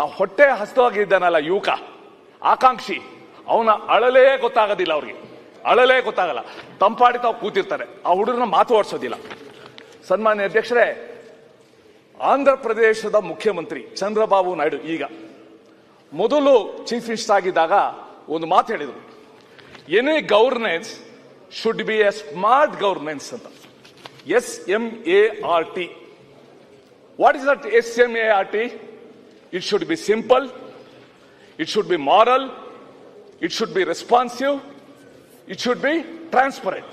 ಆ ಹೊಟ್ಟೆ ಹಸ್ತವಾಗಿದ್ದಾನಲ್ಲ ಯುವಕ, ಆಕಾಂಕ್ಷಿ, ಅವನ ಅಳಲೇ ಗೊತ್ತಾಗೋದಿಲ್ಲ ಅವ್ರಿಗೆ. ಅಳಲೇ ಗೊತ್ತಾಗಲ್ಲ. ತಂಪಾಡಿ ತಾವು ಕೂತಿರ್ತಾರೆ. ಆ ಹುಡುಗರನ್ನ ಮಾತು ಆಡಿಸೋದಿಲ್ಲ ಸನ್ಮಾನ್ಯ ಅಧ್ಯಕ್ಷರೇ, ಆಂಧ್ರ ಪ್ರದೇಶದ ಮುಖ್ಯಮಂತ್ರಿ ಚಂದ್ರಬಾಬು ನಾಯ್ಡು ಈಗ ಮೊದಲು ಚೀಫ್ ಮಿನಿಸ್ಟರ್ ಆಗಿದ್ದಾಗ ಒಂದು ಮಾತು ಹೇಳಿದರು. Any governance should be a smart governance ಅಂತ. S M A R T what is that S M A R T it should be simple it should be moral, it should be responsive, it should be transparent,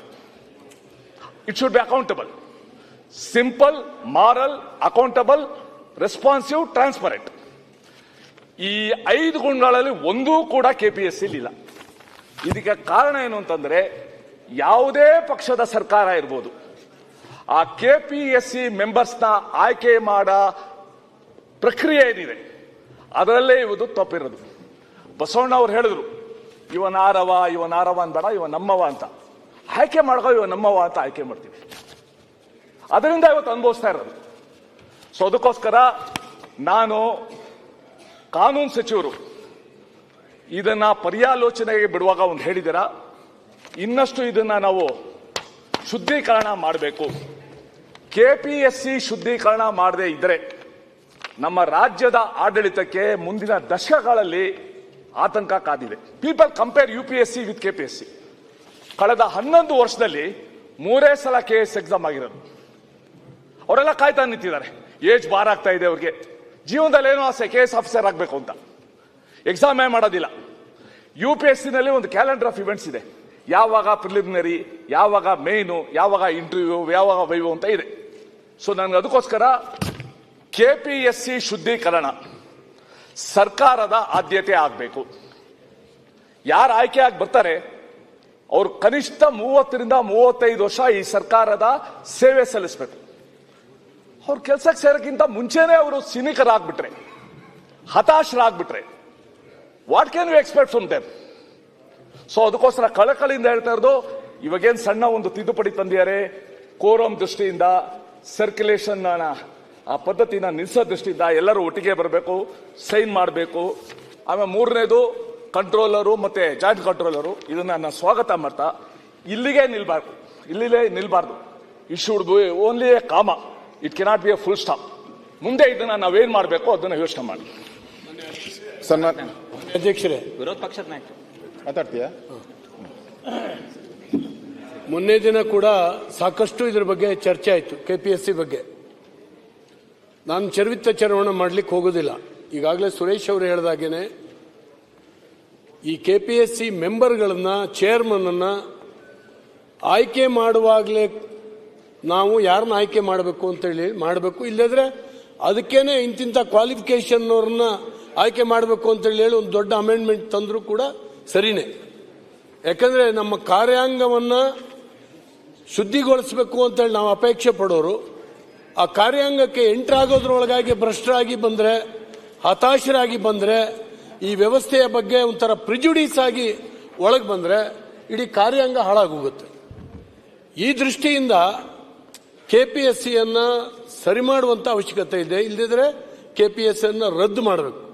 it should be accountable. Simple moral, accountable, responsive transparent ಈ ಐದು ಗುಣಗಳಲ್ಲಿ ಒಂದೂ ಕೂಡ K P S ಇಲ್ಲ. ಇದಕ್ಕೆ ಕಾರಣ ಏನು ಅಂತಂದ್ರೆ ಯಾವುದೇ ಪಕ್ಷದ ಸರ್ಕಾರ ಇರ್ಬೋದು. ಆ ಕೆ ಪಿ ಎಸ್ ಸಿ ಮೆಂಬರ್ಸ್ನ ಆಯ್ಕೆ ಮಾಡ ಪ್ರಕ್ರಿಯೆ ಏನಿದೆ? ಅದರಲ್ಲೇ ಇವುದು ತಪ್ಪಿರೋದು. ಬಸವಣ್ಣ ಅವ್ರು ಹೇಳಿದ್ರು ಇವನಾರವ ಇವನಾರವ ಅನ್ಬೇಡ ಇವ ನಮ್ಮವ ಅಂತ. ಆಯ್ಕೆ ಮಾಡ್ಕೋ ಇವ ನಮ್ಮವ ಅಂತ ಆಯ್ಕೆ ಮಾಡ್ತೀವಿ. ಅದರಿಂದ ಇವತ್ತು ಅನುಭವಿಸ್ತಾ ಇರೋದು. ಸೊ ಅದಕ್ಕೋಸ್ಕರ ನಾನು ಕಾನೂನು ಸಚಿವರು, ಇದನ್ನ ಪರ್ಯಾಲೋಚನೆಗೆ ಬಿಡುವಾಗ ಒಂದು ಹೇಳಿದಿರ ಇನ್ನಷ್ಟು ಇದನ್ನ ನಾವು ಶುದ್ಧೀಕರಣ ಮಾಡಬೇಕು. ಕೆ ಪಿ ಎಸ್ ಸಿ ಶುದ್ಧೀಕರಣ ಮಾಡದೇ ಇದ್ರೆ ನಮ್ಮ ರಾಜ್ಯದ ಆಡಳಿತಕ್ಕೆ ಮುಂದಿನ ದಶಕಗಳಲ್ಲಿ ಆತಂಕ ಕಾದಿದೆ. People compare U P S C with C ಕಳೆದ ಹನ್ನೊಂದು ವರ್ಷದಲ್ಲಿ ಮೂರೇ ಸಲ ಕೆ ಎಸ್ ಎಕ್ಸಾಮ್ ಆಗಿರೋದು. ಅವರೆಲ್ಲ ಕಾಯ್ತಾ ನಿಂತಿದ್ದಾರೆ. ಏಜ್ ಬಾರ್ ಆಗ್ತಾ ಇದೆ ಅವ್ರಿಗೆ. ಜೀವನದಲ್ಲಿ ಏನೋ ಆಸೆ ಕೆ ಎಸ್ ಆಫೀಸರ್ ಆಗಬೇಕು ಅಂತ. ಎಕ್ಸಾಮೇ ಮಾಡೋದಿಲ್ಲ. ಯು ಪಿ ಎಸ್ ಸಿನಲ್ಲಿ ಒಂದು ಕ್ಯಾಲೆಂಡರ್ ಆಫ್ ಇವೆಂಟ್ಸ್ ಇದೆ. ಯಾವಾಗ ಪ್ರಿಲಿಮಿನರಿ ಯಾವಾಗ ಮೇನು ಯಾವಾಗ ಇಂಟರ್ವ್ಯೂ ಯಾವಾಗ ವೈವು ಅಂತ ಇದೆ. ಸೊ ನನಗೆ ಅದಕ್ಕೋಸ್ಕರ ಕೆ ಪಿ ಎಸ್ ಸಿ ಶುದ್ಧೀಕರಣ ಸರ್ಕಾರದ ಆದ್ಯತೆ ಆಗಬೇಕು. ಯಾರು ಆಯ್ಕೆ ಆಗಿ ಬರ್ತಾರೆ, ಅವರು ಕನಿಷ್ಠ ಮೂವತ್ತರಿಂದ ಮೂವತ್ತೈದು ವರ್ಷ ಈ ಸರ್ಕಾರದ ಸೇವೆ ಸಲ್ಲಿಸಬೇಕು. ಅವ್ರ ಕೆಲಸಕ್ಕೆ ಸೇರಕ್ಕಿಂತ ಮುಂಚೆನೆ ಅವರು ಸಿನಿಕರಾಗ್ಬಿಟ್ರೆ, ಹತಾಶರಾಗ್ಬಿಟ್ರೆ what can you expect from them so ಅದಕ್ಕೋಸ್ಕರ ಕಳಕಳಿಯಿಂದ ಹೇಳ್ತಾ ಇರೋದು, ಇವಾಗೇನು ಸಣ್ಣ ಒಂದು ತಿದ್ದುಪಡಿ ತಂದಿದ್ದಾರೆ ಕೋರಂ ದೃಷ್ಟಿಯಿಂದ ಸರ್ಕ್ಯುಲೇಷನ್ ಆ ಪದ್ಧತಿನ ನಿಲ್ಲಿಸೋ ದೃಷ್ಟಿಯಿಂದ ಎಲ್ಲರೂ ಒಟ್ಟಿಗೆ ಬರಬೇಕು ಸೈನ್ ಮಾಡಬೇಕು. ಆಮೇಲೆ ಮೂರನೇದು ಕಂಟ್ರೋಲರು ಮತ್ತೆ ಜಾಯಿಂಟ್ ಕಂಟ್ರೋಲರು ಇದನ್ನ ನಾನು ಸ್ವಾಗತ ಮಾಡ್ತಾ ಇಲ್ಲಿಗೆ ನಿಲ್ಬಾರ್ದು. ಇಲ್ಲಿಲೇ ನಿಲ್ಬಾರ್ದು. It should be only a comma it cannot be a full stop ಮುಂದೆ ಇದನ್ನ ನಾವೇನು ಮಾಡಬೇಕು ಅದನ್ನ ಯೋಚನೆ ಮಾಡಿ. ಸನ್ಮಾನ್ಯ ಅಧ್ಯಕ್ಷರೇ. ವಿರೋಧ ಪಕ್ಷದ ನಾಯಕರು. ಮಾತಾಡ್ತೀಯಾ? ಮೊನ್ನೆ ದಿನ ಕೂಡ ಸಾಕಷ್ಟು ಇದ್ರ ಬಗ್ಗೆ ಚರ್ಚೆ ಆಯಿತು ಕೆ ಪಿ ಎಸ್ ಸಿ ಬಗ್ಗೆ. ನಾನು ಚರಿವಿತ್ತ ಚರವಣ ಮಾಡಲಿಕ್ಕೆ ಹೋಗೋದಿಲ್ಲ. ಈಗಾಗಲೇ ಸುರೇಶ್ ಅವರು ಹೇಳ್ದಾಗೇನೆ, ಈ ಕೆ ಪಿ ಎಸ್ ಸಿ ಮೆಂಬರ್ಗಳನ್ನು ಚೇರ್ಮನ್ ಅನ್ನ ಆಯ್ಕೆ ಮಾಡುವಾಗಲೇ ನಾವು ಯಾರನ್ನ ಆಯ್ಕೆ ಮಾಡಬೇಕು ಅಂತೇಳಿ ಮಾಡಬೇಕು. ಇಲ್ಲದ್ರೆ ಅದಕ್ಕೇನೆ ಇಂತಿಂಥ ಕ್ವಾಲಿಫಿಕೇಶನ್ ಅವ್ರನ್ನ ಆಯ್ಕೆ ಮಾಡಬೇಕು ಅಂತೇಳಿ ಹೇಳಿ ಒಂದು ದೊಡ್ಡ ಅಮೆಂಡ್ಮೆಂಟ್ ತಂದರೂ ಕೂಡ ಸರಿನೇ. ಯಾಕಂದ್ರೆ ನಮ್ಮ ಕಾರ್ಯಾಂಗವನ್ನ ಶುದ್ಧಿಗೊಳಿಸಬೇಕು ಅಂತೇಳಿ ನಾವು ಅಪೇಕ್ಷೆ ಪಡೋರು. ಆ ಕಾರ್ಯಾಂಗಕ್ಕೆ ಎಂಟ್ರಾಗೋದ್ರೊಳಗಾಗಿ ಭ್ರಷ್ಟರಾಗಿ ಬಂದ್ರೆ, ಹತಾಶರಾಗಿ ಬಂದ್ರೆ, ಈ ವ್ಯವಸ್ಥೆಯ ಬಗ್ಗೆ ಒಂಥರ ಪ್ರಿಜುಡೀಸ್ ಆಗಿ ಒಳಗೆ ಬಂದ್ರೆ ಇಡೀ ಕಾರ್ಯಾಂಗ ಹಾಳಾಗೋಗುತ್ತೆ. ಈ ದೃಷ್ಟಿಯಿಂದ ಕೆ ಪಿ ಎಸ್ ಸಿಯನ್ನು ಸರಿ ಮಾಡುವಂತ ಅವಶ್ಯಕತೆ ಇದೆ. ಇಲ್ಲದಿದ್ರೆ ಕೆ ಪಿ ಎಸ್ ಸಿಯನ್ನು ರದ್ದು ಮಾಡಬೇಕು.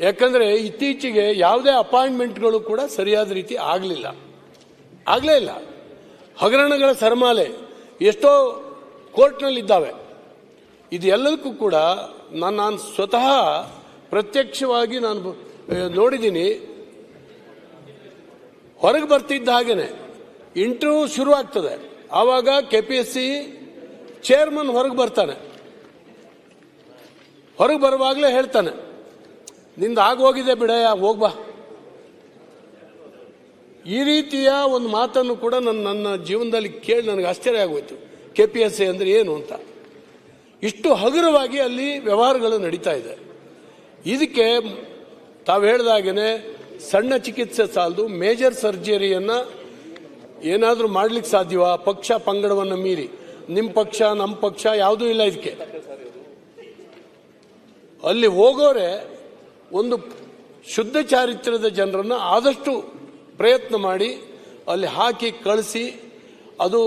ಯಾಕಂದ್ರೆ ಇತ್ತೀಚೆಗೆ ಯಾವುದೇ ಅಪಾಯಿಂಟ್ಮೆಂಟ್ಗಳು ಕೂಡ ಸರಿಯಾದ ರೀತಿ ಆಗಲಿಲ್ಲ. ಆಗಲೇ ಇಲ್ಲ. ಹಗರಣಗಳ ಸರಮಾಲೆ. ಎಷ್ಟೋ ಕೋರ್ಟ್ನಲ್ಲಿದ್ದಾವೆ. ಇದು ಎಲ್ಲದಕ್ಕೂ ಕೂಡ ನಾನು ಸ್ವತಃ ಪ್ರತ್ಯಕ್ಷವಾಗಿ ನಾನು ನೋಡಿದ್ದೀನಿ. ಹೊರಗೆ ಬರ್ತಿದ್ದ ಹಾಗೇನೆ. ಇಂಟರ್ವ್ಯೂ ಶುರು ಆಗ್ತದೆ. ಆವಾಗ K P S C chairman ಹೊರಗೆ ಬರ್ತಾನೆ. ಹೊರಗೆ ಬರುವಾಗಲೇ ಹೇಳ್ತಾನೆ, ನಿಂದ ಆಗೋಗಿದೆ ಬಿಡಯ್ಯ ಹೋಗ್ಬಾ ಈ ರೀತಿಯ ಒಂದು ಮಾತನ್ನು ಕೂಡ ನನ್ನ ನನ್ನ ಜೀವನದಲ್ಲಿ ಕೇಳಿ ನನಗೆ ಆಶ್ಚರ್ಯ ಆಗೋಯ್ತು. ಕೆ ಪಿ ಎಸ್ ಸಿ ಅಂದ್ರೆ ಏನು ಅಂತ? ಇಷ್ಟು ಹಗುರವಾಗಿ ಅಲ್ಲಿ ವ್ಯವಹಾರಗಳು ನಡೀತಾ ಇದೆ. ಇದಕ್ಕೆ ತಾವು ಹೇಳ್ದಾಗೇನೆ ಸಣ್ಣ ಚಿಕಿತ್ಸೆ ಸಾಲದು, ಮೇಜರ್ ಸರ್ಜರಿಯನ್ನ ಏನಾದರೂ ಮಾಡ್ಲಿಕ್ಕೆ ಸಾಧ್ಯವಾ? ಪಕ್ಷ ಪಂಗಡವನ್ನು ಮೀರಿ. ನಿಮ್ಮ ಪಕ್ಷ ನಮ್ಮ ಪಕ್ಷ ಯಾವುದೂ ಇಲ್ಲ ಇದಕ್ಕೆ ಅಲ್ಲಿ ಹೋಗೋರೆ ಒಂದು ಶುದ್ಧ ಚಾರಿತ್ರ್ಯದ ಜನರನ್ನು ಆದಷ್ಟು ಪ್ರಯತ್ನ ಮಾಡಿ ಅಲ್ಲಿ ಹಾಕಿ ಕಳಿಸಿ, ಅದು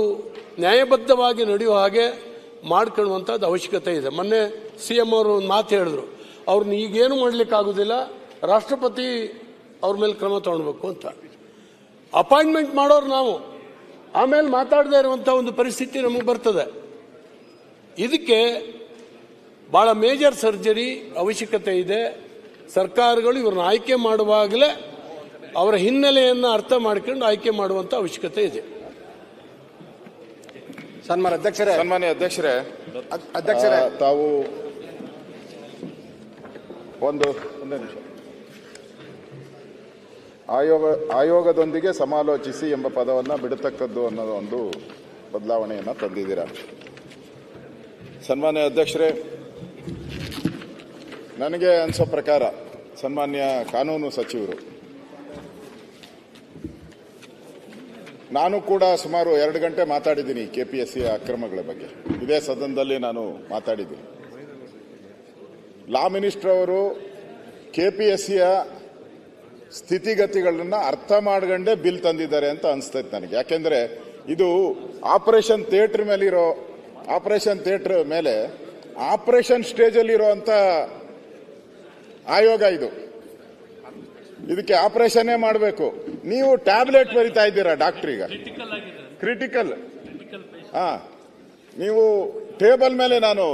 ನ್ಯಾಯಬದ್ಧವಾಗಿ ನಡೆಯುವ ಹಾಗೆ ಮಾಡ್ಕೊಳ್ಳುವಂಥದ್ದು ಅವಶ್ಯಕತೆ ಇದೆ. ಮೊನ್ನೆ ಸಿ ಎಂ ಅವರು ಒಂದು ಮಾತು ಹೇಳಿದ್ರು. ಅವ್ರನ್ನ ಈಗೇನು ಮಾಡ್ಲಿಕ್ಕೆ ಆಗುದಿಲ್ಲ ರಾಷ್ಟ್ರಪತಿ ಅವ್ರ ಮೇಲೆ ಕ್ರಮ ತಗೊಳ್ಬೇಕು ಅಂತ. ಅಪಾಯಿಂಟ್ಮೆಂಟ್ ಮಾಡೋರು ನಾವು. ಆಮೇಲೆ ಮಾತಾಡದೇ ಇರುವಂಥ ಒಂದು ಪರಿಸ್ಥಿತಿ ನಮಗೆ ಬರ್ತದೆ. ಇದಕ್ಕೆ ಭಾಳ ಮೇಜರ್ ಸರ್ಜರಿ ಅವಶ್ಯಕತೆ ಇದೆ. ಸರ್ಕಾರಗಳು ಇವ್ರನ್ನ ಆಯ್ಕೆ ಮಾಡುವಾಗಲೇ ಅವರ ಹಿನ್ನೆಲೆಯನ್ನು ಅರ್ಥ ಮಾಡ್ಕೊಂಡು ಆಯ್ಕೆ ಮಾಡುವಂಥ ಅವಶ್ಯಕತೆ ಇದೆ. ಸನ್ಮಾನ ಅಧ್ಯಕ್ಷರೇ. ಸನ್ಮಾನ್ಯ ಅಧ್ಯಕ್ಷರೇ. ಅಧ್ಯಕ್ಷರೇ. ತಾವು ಒಂದು ಒಂದೇ ನಿಮಿಷ. ಆಯೋಗ ಆಯೋಗದೊಂದಿಗೆ ಸಮಾಲೋಚಿಸಿ ಎಂಬ ಪದವನ್ನು ಬಿಡತಕ್ಕದ್ದು ಅನ್ನೋದು ಒಂದು ಬದಲಾವಣೆಯನ್ನು ತಂದಿದ್ದೀರಾ. ಸನ್ಮಾನ್ಯ ಅಧ್ಯಕ್ಷರೇ ನನಗೆ ಅನಿಸೋ ಪ್ರಕಾರ ಸನ್ಮಾನ್ಯ ಕಾನೂನು ಸಚಿವರು ನಾನು ಕೂಡ ಸುಮಾರು ಎರಡು ಗಂಟೆ ಮಾತಾಡಿದ್ದೀನಿ ಕೆ ಪಿ ಎಸ್ ಅಕ್ರಮಗಳ ಬಗ್ಗೆ. ಇದೇ ಸದನದಲ್ಲಿ ನಾನು ಮಾತಾಡಿದ್ದೀನಿ. ಲಾ ಮಿನಿಸ್ಟರ್ ಅವರು ಕೆ ಪಿ ಎಸ್ ಸಿಯ ಸ್ಥಿತಿಗತಿಗಳನ್ನ ಅರ್ಥ ಮಾಡ್ಕೊಂಡೇ ಬಿಲ್ ತಂದಿದ್ದಾರೆ ಅಂತ ಅನಿಸ್ತೈತೆ ನನಗೆ. ಯಾಕೆಂದರೆ ಇದು ಆಪರೇಷನ್ ಥಿಯೇಟರ್ ಮೇಲಿರೋ, ಆಪರೇಷನ್ ಥಿಯೇಟರ್ ಮೇಲೆ ಆಪರೇಷನ್ ಸ್ಟೇಜಲ್ಲಿರೋ ಅಂಥ ಆಯೋಗ ಇದು. ಇದಕ್ಕೆ ಆಪರೇಷನ್ನೇ ಮಾಡಬೇಕು. ನೀವು ಟ್ಯಾಬ್ಲೆಟ್ ಬರಿತಾ ಇದ್ದೀರಾ ಡಾಕ್ಟರ್ ಈಗ ಕ್ರಿಟಿಕಲ್ ಹಾ. ನೀವು ಟೇಬಲ್ ಮೇಲೆ ನಾನು